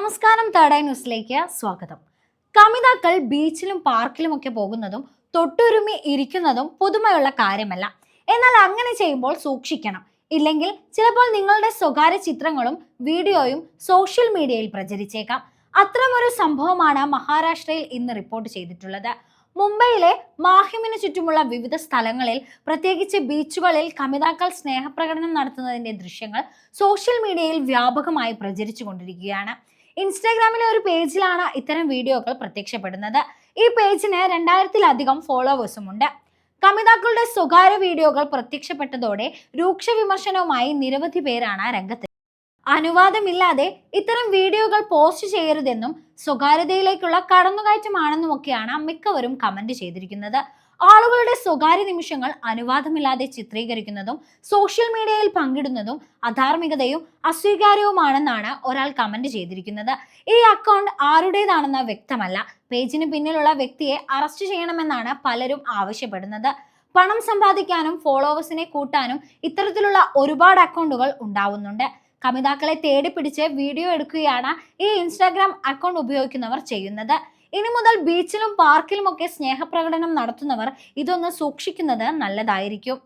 നമസ്കാരം തേർഡ് ന്യൂസിലേക്ക് സ്വാഗതം. കമിതാക്കൾ ബീച്ചിലും പാർക്കിലും ഒക്കെ പോകുന്നതും തൊട്ടുരുമി ഇരിക്കുന്നതും പുതുമയുള്ള കാര്യമല്ല. എന്നാൽ അങ്ങനെ ചെയ്യുമ്പോൾ സൂക്ഷിക്കണം. ഇല്ലെങ്കിൽ ചിലപ്പോൾ നിങ്ങളുടെ സ്വകാര്യ ചിത്രങ്ങളും വീഡിയോയും സോഷ്യൽ മീഡിയയിൽ പ്രചരിച്ചേക്കാം. അത്തരമൊരു സംഭവമാണ് മഹാരാഷ്ട്രയിൽ ഇന്ന് റിപ്പോർട്ട് ചെയ്തിട്ടുള്ളത്. മുംബൈയിലെ മാഹിമിന് ചുറ്റുമുള്ള വിവിധ സ്ഥലങ്ങളിൽ പ്രത്യേകിച്ച് ബീച്ചുകളിൽ കമിതാക്കൾ സ്നേഹപ്രകടനം നടത്തുന്നതിന്റെ ദൃശ്യങ്ങൾ സോഷ്യൽ മീഡിയയിൽ വ്യാപകമായി പ്രചരിച്ചു കൊണ്ടിരിക്കുകയാണ്. ഇൻസ്റ്റാഗ്രാമിലെ ഒരു പേജിലാണ് ഇത്തരം വീഡിയോകൾ പ്രത്യക്ഷപ്പെടുന്നത്. ഈ പേജിന് രണ്ടായിരത്തിലധികം ഫോളോവേഴ്സും ഉണ്ട്. കമിതാക്കളുടെ സ്വകാര്യ വീഡിയോകൾ പ്രത്യക്ഷപ്പെട്ടതോടെ രൂക്ഷ വിമർശനവുമായി നിരവധി പേരാണ് രംഗത്ത് അനുവാദമില്ലാതെ ഇത്തരം വീഡിയോകൾ പോസ്റ്റ് ചെയ്യരുതെന്നും സ്വകാര്യതയിലേക്കുള്ള കടന്നുകയറ്റമാണെന്നുമൊക്കെയാണ് മിക്കവരും കമന്റ് ചെയ്തിരിക്കുന്നത്. ആളുകളുടെ സ്വകാര്യ നിമിഷങ്ങൾ അനുവാദമില്ലാതെ ചിത്രീകരിക്കുന്നതും സോഷ്യൽ മീഡിയയിൽ പങ്കിടുന്നതും അധാർമികതയും അസ്വീകാര്യവുമാണെന്നാണ് ഒരാൾ കമന്റ് ചെയ്തിരിക്കുന്നത്. ഈ അക്കൗണ്ട് ആരുടേതാണെന്ന് വ്യക്തമല്ല. പേജിന് പിന്നിലുള്ള വ്യക്തിയെ അറസ്റ്റ് ചെയ്യണമെന്നാണ് പലരും ആവശ്യപ്പെടുന്നത്. പണം സമ്പാദിക്കാനും ഫോളോവേഴ്സിനെ കൂട്ടാനും ഇത്തരത്തിലുള്ള ഒരുപാട് അക്കൗണ്ടുകൾ ഉണ്ടാവുന്നുണ്ട്. കമിതാക്കളെ തേടി പിടിച്ച് വീഡിയോ എടുക്കുകയാണ് ഈ ഇൻസ്റ്റാഗ്രാം അക്കൗണ്ട് ഉപയോഗിക്കുന്നവർ ചെയ്യുന്നത്. ഇനി മുതൽ ബീച്ചിലും പാർക്കിലും ഒക്കെ സ്നേഹപ്രകടനം നടത്തുന്നവർ ഇതൊന്ന് സൂക്ഷിക്കുന്നത് നല്ലതായിരിക്കും.